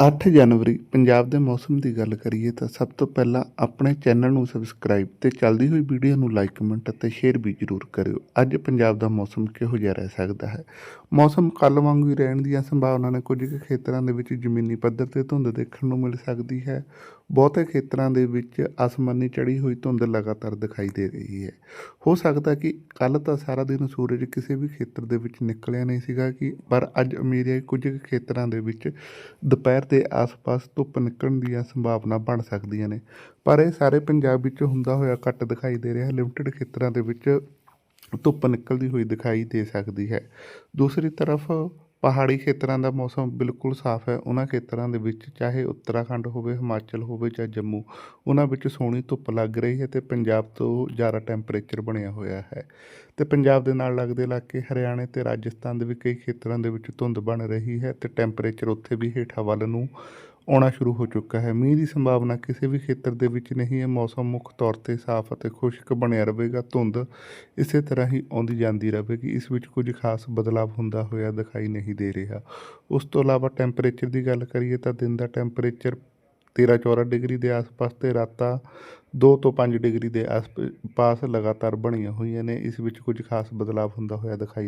8 ਜਨਵਰੀ, ਪੰਜਾਬ ਦੇ ਮੌਸਮ ਦੀ ਗੱਲ ਕਰੀਏ ਤਾਂ ਸਭ ਤੋਂ ਪਹਿਲਾਂ ਆਪਣੇ ਚੈਨਲ ਨੂੰ ਸਬਸਕ੍ਰਾਈਬ ਤੇ ਚੱਲਦੀ ਹੋਈ ਵੀਡੀਓ ਨੂੰ ਲਾਈਕ ਕਮੈਂਟ ਅਤੇ ਸ਼ੇਅਰ ਵੀ ਜ਼ਰੂਰ ਕਰਿਓ। ਅੱਜ ਪੰਜਾਬ ਦਾ ਮੌਸਮ ਕਿਹੋ ਜਿਹਾ ਰਹਿ ਸਕਦਾ ਹੈ? ਮੌਸਮ ਕੱਲ੍ਹ ਵਾਂਗੂ ਹੀ ਰਹਿਣ ਦੀਆਂ ਸੰਭਾਵਨਾ ਨੇ। ਕੁਝ ਕੁ ਖੇਤਰਾਂ ਦੇ ਵਿੱਚ ਜ਼ਮੀਨੀ ਪੱਧਰ ਤੇ ਧੁੰਦ ਦੇਖਣ ਨੂੰ ਮਿਲ ਸਕਦੀ ਹੈ। ਬਹੁਤੇ ਖੇਤਰਾਂ ਦੇ ਵਿੱਚ ਅਸਮਾਨੀ ਚੜੀ ਹੋਈ ਧੁੰਦ ਲਗਾਤਾਰ ਦਿਖਾਈ ਦੇ ਰਹੀ ਹੈ। ਹੋ ਸਕਦਾ ਕਿ ਕੱਲ੍ਹ ਤਾਂ ਸਾਰਾ ਦਿਨ ਸੂਰਜ ਕਿਸੇ ਵੀ ਖੇਤਰ ਦੇ ਵਿੱਚ ਨਿਕਲਿਆ ਨਹੀਂ ਸੀਗਾ ਕਿ, ਪਰ ਅੱਜ ਉਮੀਦ ਹੈ ਕੁਝ ਕੁ ਖੇਤਰਾਂ ਦੇ ਵਿੱਚ ਦੁਪਹਿਰ ਦੇ ਆਸ-ਪਾਸ ਧੁੱਪ ਨਿਕਲਣ ਦੀਆਂ ਸੰਭਾਵਨਾ ਬਣ ਸਕਦੀਆਂ ਨੇ। ਪਰ ਇਹ ਸਾਰੇ ਪੰਜਾਬ ਵਿੱਚ ਹੁੰਦਾ ਹੋਇਆ ਘੱਟ ਦਿਖਾਈ ਦੇ ਰਿਹਾ। ਲਿਮਟਿਡ ਖੇਤਰਾਂ ਦੇ ਵਿੱਚ ਧੁੱਪ ਨਿਕਲਦੀ ਹੋਈ ਦਿਖਾਈ ਦੇ ਸਕਦੀ ਹੈ। ਦੂਸਰੀ ਤਰਫ ਪਹਾੜੀ ਖੇਤਰਾਂ ਦਾ ਮੌਸਮ ਬਿਲਕੁਲ ਸਾਫ਼ ਹੈ। ਉਹਨਾਂ ਖੇਤਰਾਂ ਦੇ ਵਿੱਚ, ਚਾਹੇ ਉੱਤਰਾਖੰਡ ਹੋਵੇ, ਹਿਮਾਚਲ ਹੋਵੇ ਜਾਂ ਜੰਮੂ ਉਹਨਾਂ ਵਿੱਚ ਸੋਹਣੀ ਧੁੱਪ ਲੱਗ ਰਹੀ ਹੈ ਤੇ ਪੰਜਾਬ ਤੋਂ ਜ਼ਿਆਦਾ ਟੈਂਪਰੇਚਰ ਬਣਿਆ ਹੋਇਆ ਹੈ। ਤੇ ਪੰਜਾਬ ਦੇ ਨਾਲ ਲੱਗਦੇ ਇਲਾਕੇ ਹਰਿਆਣੇ ਤੇ ਰਾਜਸਥਾਨ ਦੇ ਵੀ ਕਈ ਖੇਤਰਾਂ ਦੇ ਵਿੱਚ ਧੁੰਦ ਬਣ ਰਹੀ ਹੈ ਤੇ ਟੈਂਪਰੇਚਰ ਉੱਥੇ ਵੀ ਹੇਠਾਂ ਵੱਲ ਨੂੰ ਆਉਣਾ ਸ਼ੁਰੂ ਹੋ ਚੁੱਕਾ ਹੈ। ਮੀਂਹ ਦੀ ਸੰਭਾਵਨਾ ਕਿਸੇ ਵੀ ਖੇਤਰ ਦੇ ਵਿੱਚ ਨਹੀਂ ਹੈ। ਮੌਸਮ ਮੁੱਖ ਤੌਰ ਤੇ ਸਾਫ਼ ਅਤੇ ਖੁਸ਼ਕ ਬਣਿਆ ਰਹੇਗਾ। ਧੁੰਦ ਇਸੇ ਤਰ੍ਹਾਂ ਹੀ ਆਉਂਦੀ ਜਾਂਦੀ ਰਹੇਗੀ। ਇਸ ਵਿੱਚ ਕੁਝ ਖਾਸ ਬਦਲਾਵ ਹੁੰਦਾ ਹੋਇਆ ਦਿਖਾਈ ਨਹੀਂ ਦੇ ਰਿਹਾ। ਉਸ ਤੋਂ ਇਲਾਵਾ ਟੈਂਪਰੇਚਰ ਦੀ ਗੱਲ ਕਰੀਏ ਤਾਂ ਦਿਨ ਦਾ ਟੈਂਪਰੇਚਰ 13 14 ਡਿਗਰੀ ਦੇ ਆਸ-ਪਾਸ ਤੇ ਰਾਤਾਂ 2 ਤੋਂ 5 ਡਿਗਰੀ ਦੇ ਆਸ-ਪਾਸ ਲਗਾਤਾਰ ਬਣੀਆਂ ਹੋਈਆਂ ਨੇ। ਇਸ ਵਿੱਚ ਕੁਝ ਖਾਸ ਬਦਲਾਵ ਹੁੰਦਾ ਹੋਇਆ ਦਿਖਾਈ